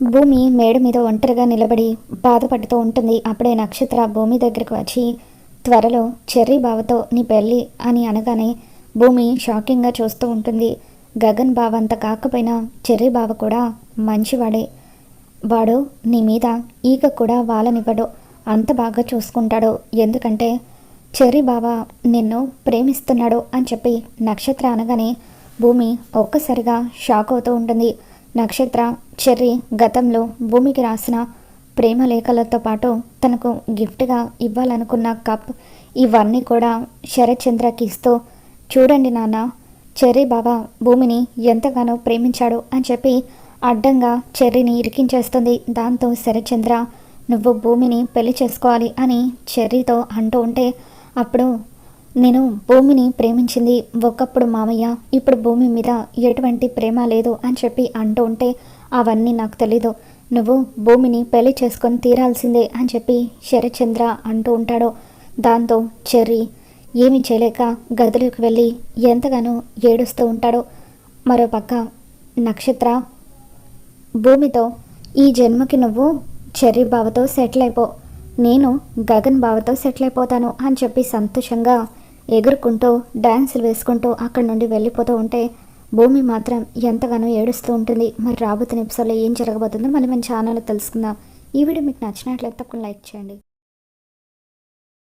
భూమి మేడ మీద ఒంటరిగా నిలబడి బాధపడుతూ ఉంటుంది. అప్పుడే నక్షత్ర భూమి దగ్గరకు వచ్చి త్వరలో చెర్రీ బావతో నీ పెళ్ళి అని అనగానే భూమి షాకింగ్గా చూస్తూ ఉంటుంది. గగన్ బావ అంత కాకపోయినా చెర్రీ బావ కూడా మంచివాడే. వాడు నీ మీద ఈగ కూడా వాలనివ్వడు. అంత బాగా చూసుకుంటాడు. ఎందుకంటే చెర్రీ బావ నిన్ను ప్రేమిస్తున్నాడు అని చెప్పి నక్షత్ర అనగానే భూమి ఒక్కసారిగా షాక్ అవుతూ ఉంటుంది. నక్షత్ర చెర్రీ గతంలో భూమికి రాసిన ప్రేమ లేఖలతో పాటు తనకు గిఫ్ట్గా ఇవ్వాలనుకున్న కప్ ఇవన్నీ కూడా శరత్చంద్రకి ఇస్తూ చూడండి నాన్న చెర్రీ బాబా భూమిని ఎంతగానో ప్రేమించాడు అని చెప్పి అడ్డంగా చెర్రీని ఇరికించేస్తుంది. దాంతో శరత్చంద్ర నువ్వు భూమిని పెళ్ళి చేసుకోవాలి అని చెర్రీతో అంటూ ఉంటే అప్పుడు నేను భూమిని ప్రేమించింది ఒకప్పుడు మామయ్య ఇప్పుడు భూమి మీద ఎటువంటి ప్రేమ లేదు అని చెప్పి అంటూ ఉంటే అవన్నీ నాకు తెలీదు. నువ్వు భూమిని పెళ్ళి చేసుకొని తీరాల్సిందే అని చెప్పి శరచంద్ర అంటూ ఉంటాడు. దాంతో చెర్రీ ఏమి చేయలేక గదిలోకి వెళ్ళి ఎంతగానో ఏడుస్తూ ఉంటాడు. మరోపక్క నక్షత్ర భూమితో ఈ జన్మకి నువ్వు చెర్రీ బావతో సెటిల్ అయిపో. నేను గగన్ బావతో సెటిల్ అయిపోతాను అని చెప్పి సంతోషంగా ఎగురుకుంటూ డ్యాన్సులు వేసుకుంటూ అక్కడి నుండి వెళ్ళిపోతూ ఉంటే భూమి మాత్రం ఎంతగానో ఏడుస్తూ ఉంటుంది. మరి రాబోతున్న ఎపిసోడ్లో ఏం జరగబోతుందో మళ్ళీ మన ఛానల్లో తెలుసుకుందాం. ఈ వీడియో మీకు నచ్చినట్లయితే తప్పకుండా లైక్ చేయండి.